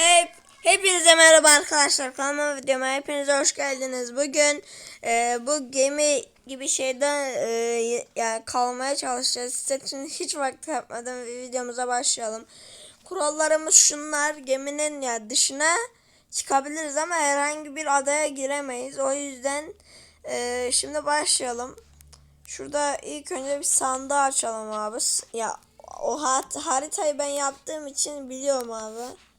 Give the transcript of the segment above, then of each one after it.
Hep hepinize merhaba arkadaşlar. Kanalıma videoma hepiniz hoş geldiniz. Bugün e, bu gemi gibi şeyden e, yani kalmaya çalışacağız. Size için hiç vakti yapmadan videomuza başlayalım. Kurallarımız şunlar. Geminin ya dışına çıkabiliriz ama herhangi bir adaya giremeyiz. O yüzden e, şimdi başlayalım. Şurada ilk önce bir sandığı açalım abi. Ya o haritayı ben yaptığım için biliyorum abi.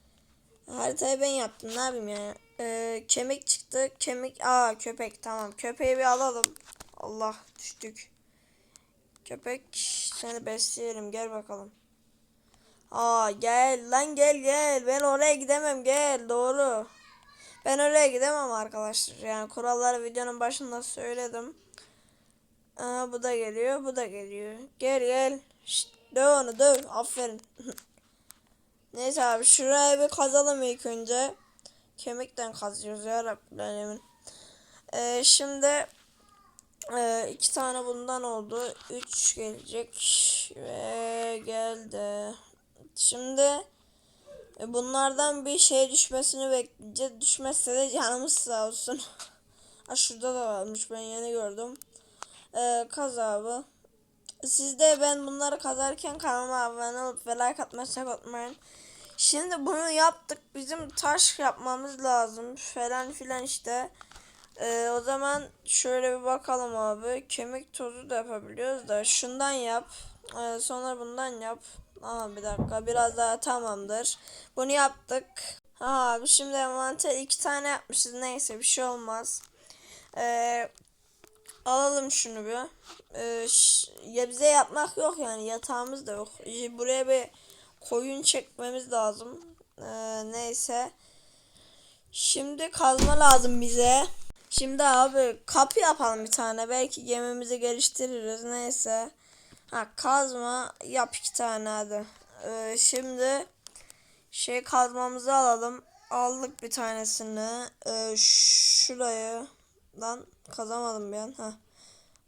Haritayı ben yaptım ne yapayım yani. Ee, kemik çıktı. Kemik. Aa köpek tamam. Köpeği bir alalım. Allah düştük. Köpek seni besleyelim gel bakalım. Aa gel lan gel gel. Ben oraya gidemem gel doğru. Ben oraya gidemem arkadaşlar. Yani kuralları videonun başında söyledim. Aa, bu da geliyor bu da geliyor. Gel gel. Şşt, döv onu döv. Aferin. Neyse abi şuraya bir kazalım ilk önce. Kemikten kazıyoruz ya Rabbil Alemin. Ee, şimdi e, iki tane bundan oldu. Üç gelecek ve geldi. Şimdi e, bunlardan bir şey düşmesini bekleyeceğiz. Düşmezse de canımız sağ olsun. ha şurada da varmış ben yeni gördüm. Ee, kaz abi. Siz de ben bunları kazarken kanalıma abone olup ve like atmayı unutmayın. Şimdi bunu yaptık. Bizim taş yapmamız lazım falan filan işte. Ee, o zaman şöyle bir bakalım abi. Kemik tozu da yapabiliyoruz da. Şundan yap. Ee, sonra bundan yap. Aha bir dakika biraz daha tamamdır. Bunu yaptık. Ha abi şimdi envanter iki tane yapmışız. Neyse bir şey olmaz. Ee, alalım şunu bir. Ee, ya bize yapmak yok yani yatağımız da yok. Buraya bir koyun çekmemiz lazım. Ee, neyse. Şimdi kazma lazım bize. Şimdi abi kapı yapalım bir tane. Belki gemimizi geliştiririz. Neyse. Ha kazma yap iki tane hadi. Ee, şimdi şey kazmamızı alalım. Aldık bir tanesini. Ee, şurayı lan kazamadım bir an. Ha.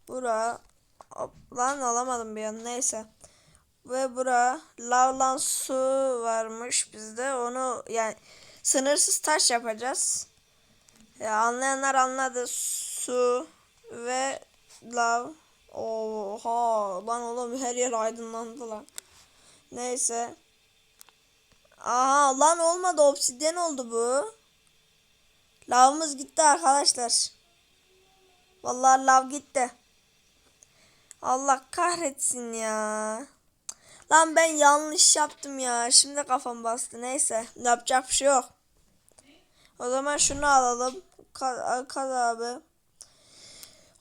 Bura lan alamadım bir an. Neyse. Ve bura lavlan su varmış bizde. Onu yani sınırsız taş yapacağız. Ya anlayanlar anladı. Su ve lav. Oha lan oğlum her yer aydınlandı lan. Neyse. Aha lan olmadı obsidyen oldu bu. Lavımız gitti arkadaşlar. Vallahi lav gitti. Allah kahretsin ya. Lan ben yanlış yaptım ya. Şimdi kafam bastı. Neyse. Yapacak bir şey yok. O zaman şunu alalım. Kaz, kaz abi.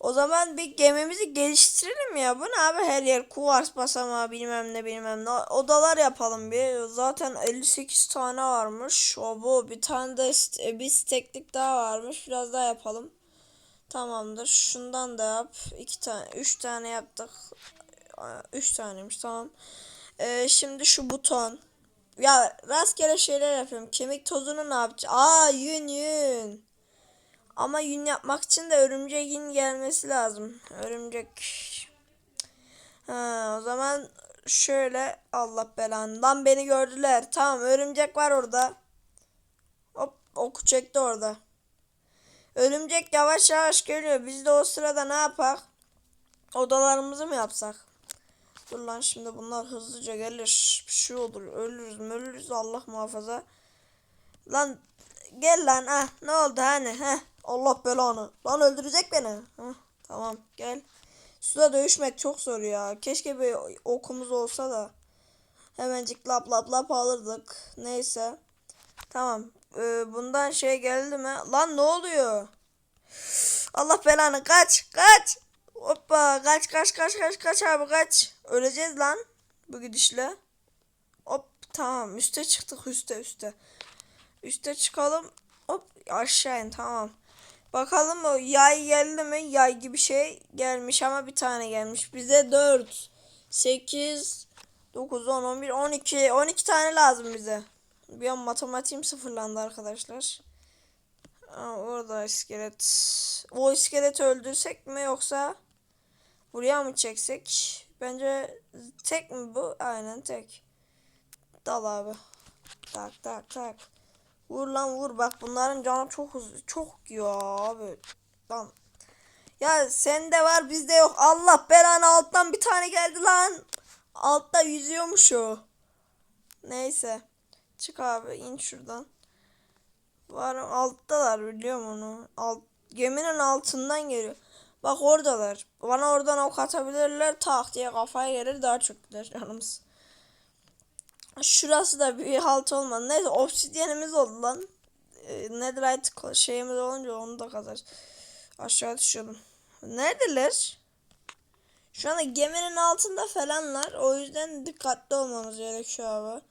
O zaman bir gemimizi geliştirelim ya. Bu ne abi her yer kuvars basamağı bilmem ne bilmem ne. Odalar yapalım bir. Zaten 58 tane varmış. O bu bir tane de st- bir steklik daha varmış. Biraz daha yapalım. Tamamdır. Şundan da yap. İki tane, üç tane yaptık. Üç taneymiş tamam. Ee, şimdi şu buton. Ya rastgele şeyler yapıyorum. Kemik tozunu ne yapacağım? Aa yün yün. Ama yün yapmak için de örümceğin gelmesi lazım. Örümcek. Ha, o zaman şöyle Allah belanı. Lan beni gördüler. Tamam örümcek var orada. Hop oku çekti orada. Örümcek yavaş yavaş geliyor. Biz de o sırada ne yapak? Odalarımızı mı yapsak? Dur lan şimdi bunlar hızlıca gelir. Bir şey olur. Ölürüz ölürüz Allah muhafaza. Lan gel lan ha. Ne oldu hani? Heh. Allah belanı. Lan öldürecek beni. Heh, tamam gel. Suda dövüşmek çok zor ya. Keşke bir okumuz olsa da. Hemencik lap lap lap alırdık. Neyse. Tamam. Ee, bundan şey geldi mi? Lan ne oluyor? Allah belanı kaç kaç. Hoppa kaç kaç kaç kaç kaç abi kaç. Öleceğiz lan bu gidişle. Hop tamam üste çıktık üste üste. Üste çıkalım. Hop aşağı in tamam. Bakalım o yay geldi mi? Yay gibi şey gelmiş ama bir tane gelmiş. Bize 4, 8, 9, 10, 11, 12. 12 tane lazım bize. Bir an matematiğim sıfırlandı arkadaşlar. Aa, orada iskelet. O iskeleti öldürsek mi yoksa buraya mı çeksek? Bence tek mi bu? Aynen tek. Dal abi. Tak tak tak. Vur lan vur bak bunların canı çok hızlı çok ya abi. Lan. Ya sende var bizde yok. Allah belanı alttan bir tane geldi lan. Altta yüzüyormuş o. Neyse. Çık abi in şuradan. Var alttalar biliyorum onu. Alt, geminin altından geliyor. Bak oradalar. Bana oradan ok atabilirler. Tak diye kafaya gelir daha çok gider canımız. Şurası da bir halt olmadı. Neyse obsidyenimiz oldu lan. Ee, netherite şeyimiz olunca onu da kazarız. Aşağı düşüyorum. Neredeler? Şu anda geminin altında falanlar. O yüzden dikkatli olmamız gerekiyor abi.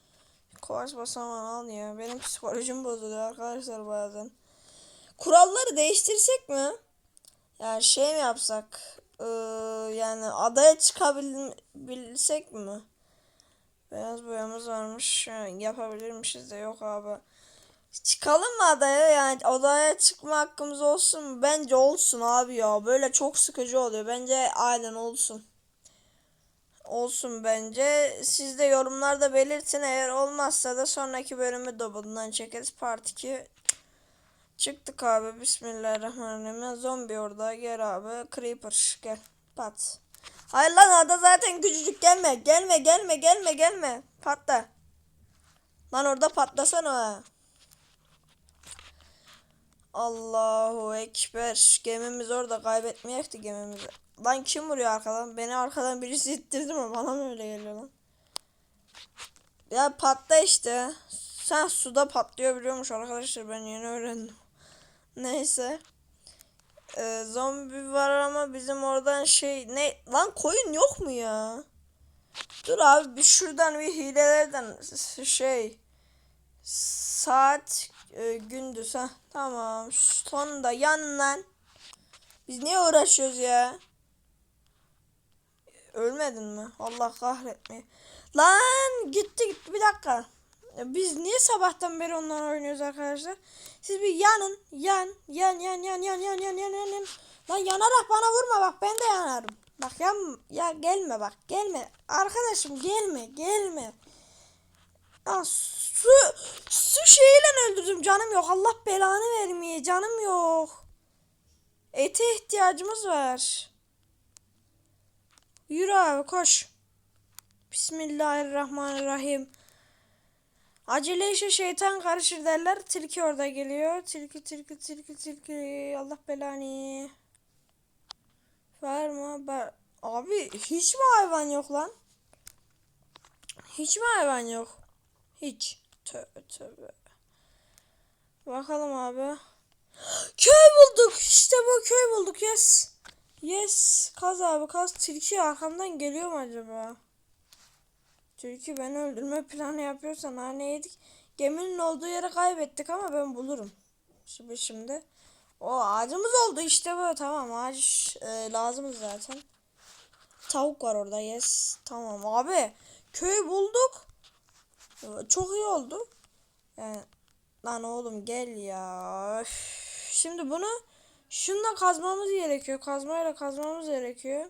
Kovaç basamağı al. Benim psikolojim bozuluyor arkadaşlar bazen. Kuralları değiştirsek mi? Yani şey mi yapsak? Ee, yani adaya çıkabilsek mi? Beyaz boyamız varmış. Ha, Yapabilirmişiz de yok abi. Çıkalım mı adaya? Yani adaya çıkma hakkımız olsun mu? Bence olsun abi ya. Böyle çok sıkıcı oluyor. Bence aynen olsun. Olsun bence. Siz de yorumlarda belirtin. Eğer olmazsa da sonraki bölümü de bundan çekeriz. Part 2. Çıktık abi. Bismillahirrahmanirrahim. Zombi orada. Gel abi. Creeper. Gel. Pat. Hayır lan ada zaten küçücük gelme. Gelme gelme gelme gelme. Patla. Lan orada patlasana. Allahu Ekber. Gemimiz orada kaybetmeyekti gemimizi. Lan kim vuruyor arkadan? Beni arkadan birisi ittirdi mi? Bana mı öyle geliyor lan? Ya patla işte. Sen suda patlıyor biliyormuş arkadaşlar. Ben yeni öğrendim. Neyse. Ee, zombi var ama bizim oradan şey ne lan koyun yok mu ya? Dur abi bir şuradan bir hilelerden şey saat e, gündüz ha tamam sonunda yan lan. Biz niye uğraşıyoruz ya? Ölmedin mi? Allah kahretme. Lan gitti gitti bir dakika. Biz niye sabahtan beri ondan oynuyoruz arkadaşlar? Siz bir yanın. Yan. Yan yan yan yan yan yan yan yan. yan. Lan yanarak bana vurma bak ben de yanarım. Bak yan ya gelme bak gelme. Arkadaşım gelme gelme. Ya su su şeyiyle öldürdüm canım yok. Allah belanı vermeye canım yok. Ete ihtiyacımız var. Yürü abi koş. Bismillahirrahmanirrahim. Acele işe şeytan karışır derler. Tilki orada geliyor. Tilki tilki tilki tilki. Allah belanı. Var mı? Ba- Abi hiç mi hayvan yok lan? Hiç mi hayvan yok? Hiç. Tövbe tövbe. Bakalım abi. Köy bulduk. İşte bu köy bulduk. Yes. Yes. Kaz abi kaz. Tilki arkamdan geliyor mu acaba? Tilki beni öldürme planı yapıyorsan hani yedik. Geminin olduğu yeri kaybettik ama ben bulurum. Şimdi şimdi. O ağacımız oldu işte bu. Tamam ağaç e, lazımız zaten. Tavuk var orada yes. Tamam abi. Köy bulduk. Çok iyi oldu. Yani lan oğlum gel ya. Şimdi bunu şununla kazmamız gerekiyor. Kazmayla kazmamız gerekiyor.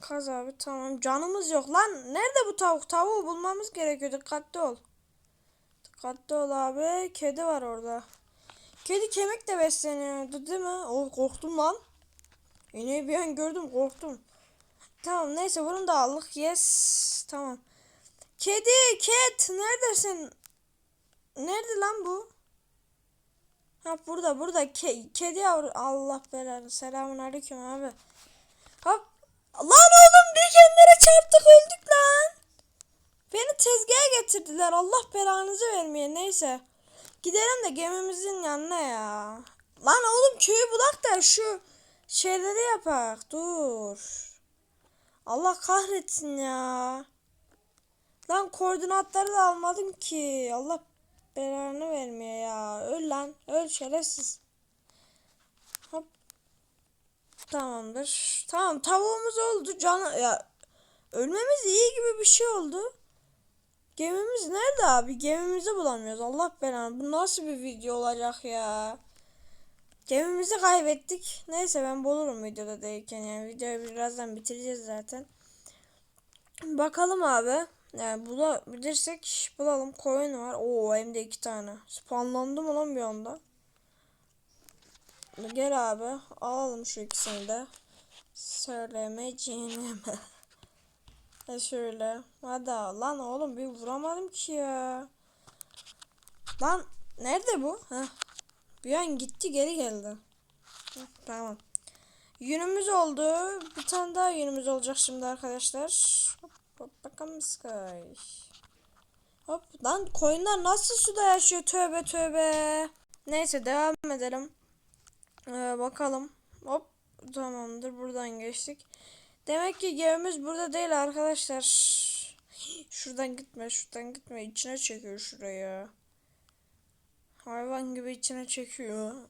Kaz abi tamam. Canımız yok lan. Nerede bu tavuk? Tavuğu bulmamız gerekiyor. Dikkatli ol. Dikkatli ol abi. Kedi var orada. Kedi kemik de besleniyordu değil mi? Oh korktum lan. İneği bir an gördüm korktum. Tamam neyse bunu da aldık. Yes. Tamam. Kedi, cat neredesin? Nerede lan bu? Ha burada burada Ke- kedi yavru Allah belanı selamun aleyküm abi. Hop. Lan oğlum dikenlere çarptık öldük lan. Beni tezgaha getirdiler Allah belanızı vermeye neyse. Gidelim de gemimizin yanına ya. Lan oğlum köyü bulak da şu şeyleri yapak dur. Allah kahretsin ya. Lan koordinatları da almadım ki. Allah belanı vermeye. Öl şerefsiz. Hop. Tamamdır. Tamam tavuğumuz oldu. Can ya ölmemiz iyi gibi bir şey oldu. Gemimiz nerede abi? Gemimizi bulamıyoruz. Allah belanı. Bu nasıl bir video olacak ya? Gemimizi kaybettik. Neyse ben bulurum videoda değilken yani videoyu birazdan bitireceğiz zaten. Bakalım abi. Yani bulabilirsek bulalım. Koyun var. Oo hem de iki tane. Spawnlandı mı lan bir anda? Gel abi. Alalım şu ikisini de. Söylemeyeceğim. E şöyle. Hadi lan oğlum bir vuramadım ki ya. Lan nerede bu? Heh. Bir an gitti geri geldi. Hı, tamam. Yünümüz oldu. Bir tane daha yünümüz olacak şimdi arkadaşlar. Hop, hop bakalım Sky. Hop lan koyunlar nasıl suda yaşıyor tövbe tövbe. Neyse devam edelim. Ee, bakalım. Hop tamamdır buradan geçtik. Demek ki gemimiz burada değil arkadaşlar. Şuradan gitme şuradan gitme içine çekiyor şuraya. Hayvan gibi içine çekiyor.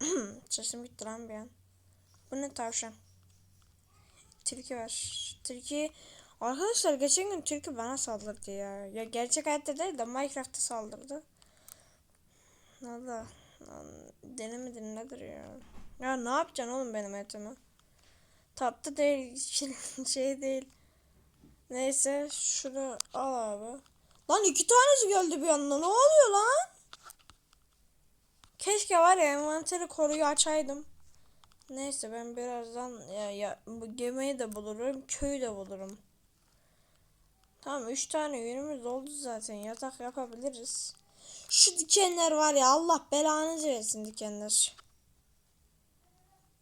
Sesim gitti lan bir an. Bu ne tavşan? Tilki var. Tilki Arkadaşlar geçen gün tilki bana saldırdı ya. Ya gerçek hayatta değil de Minecraft'ta saldırdı. Valla deli midir nedir ya? Ya ne yapacaksın oğlum benim etimi? Tatlı değil, şey değil. Neyse şunu al abi. Lan iki tanesi geldi bir anda. Ne oluyor lan? Keşke var ya envanteri koruyu açaydım. Neyse ben birazdan ya, ya bu gemiyi de bulurum, köyü de bulurum. Tamam 3 tane yünümüz oldu zaten. Yatak yapabiliriz. Şu dikenler var ya Allah belanızı versin dikenler.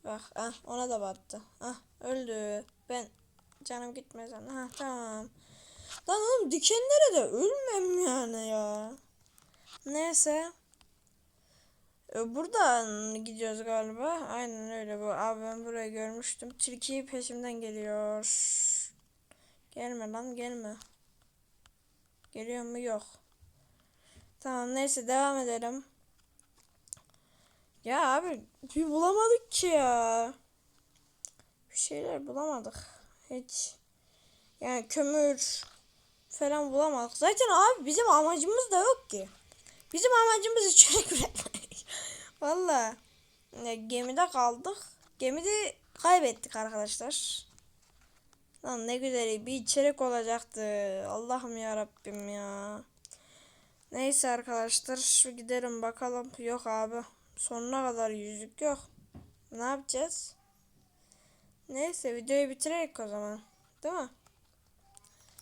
Bak ah ona da battı. Ah öldü. Ben canım gitmez ona. Ha tamam. Lan oğlum dikenlere de ölmem yani ya. Neyse. E, Buradan gidiyoruz galiba. Aynen öyle bu. Abi ben burayı görmüştüm. Tilki peşimden geliyor. Gelme lan gelme. Geliyor mu? Yok. Tamam neyse devam edelim. Ya abi bir bulamadık ki ya. Bir şeyler bulamadık. Hiç. Yani kömür falan bulamadık. Zaten abi bizim amacımız da yok ki. Bizim amacımız içerik üretmek. Valla. Gemide kaldık. Gemide kaybettik arkadaşlar. Lan ne güzel bir içerik olacaktı. Allah'ım ya Rabbim ya. Neyse arkadaşlar şu gidelim bakalım. Yok abi. Sonuna kadar yüzük yok. Ne yapacağız? Neyse videoyu bitirerek o zaman. Değil mi?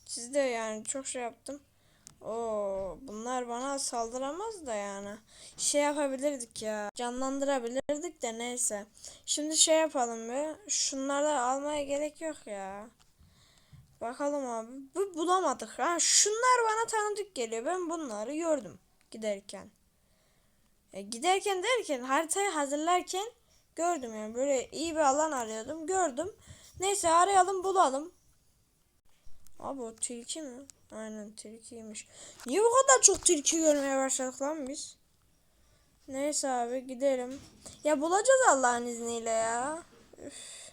Siz de yani çok şey yaptım. Oo, bunlar bana saldıramaz da yani. Şey yapabilirdik ya. Canlandırabilirdik de neyse. Şimdi şey yapalım be. Şunları almaya gerek yok ya. Bakalım abi. Bu bulamadık. Ha, şunlar bana tanıdık geliyor. Ben bunları gördüm giderken. E, giderken derken haritayı hazırlarken gördüm yani. Böyle iyi bir alan arıyordum. Gördüm. Neyse arayalım bulalım. Abi o tilki mi? Aynen tilkiymiş. Niye bu kadar çok tilki görmeye başladık lan biz? Neyse abi gidelim. Ya bulacağız Allah'ın izniyle ya. Üf.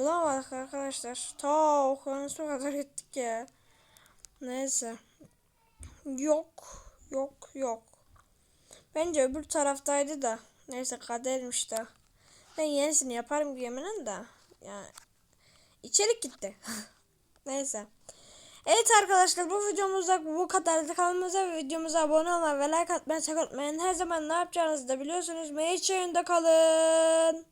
Bulamadık arkadaşlar. Ta okyanusa kadar gittik ya. Neyse. Yok. Yok yok. Bence öbür taraftaydı da. Neyse kadermiş de. Ben yenisini yaparım geminin de. Yani içerik gitti. Neyse. Evet arkadaşlar bu videomuzda bu kadardı. Kanalımıza videomuza abone olmayı ve like atmayı sakın unutmayın. Her zaman ne yapacağınızı da biliyorsunuz. Meyçe kalın.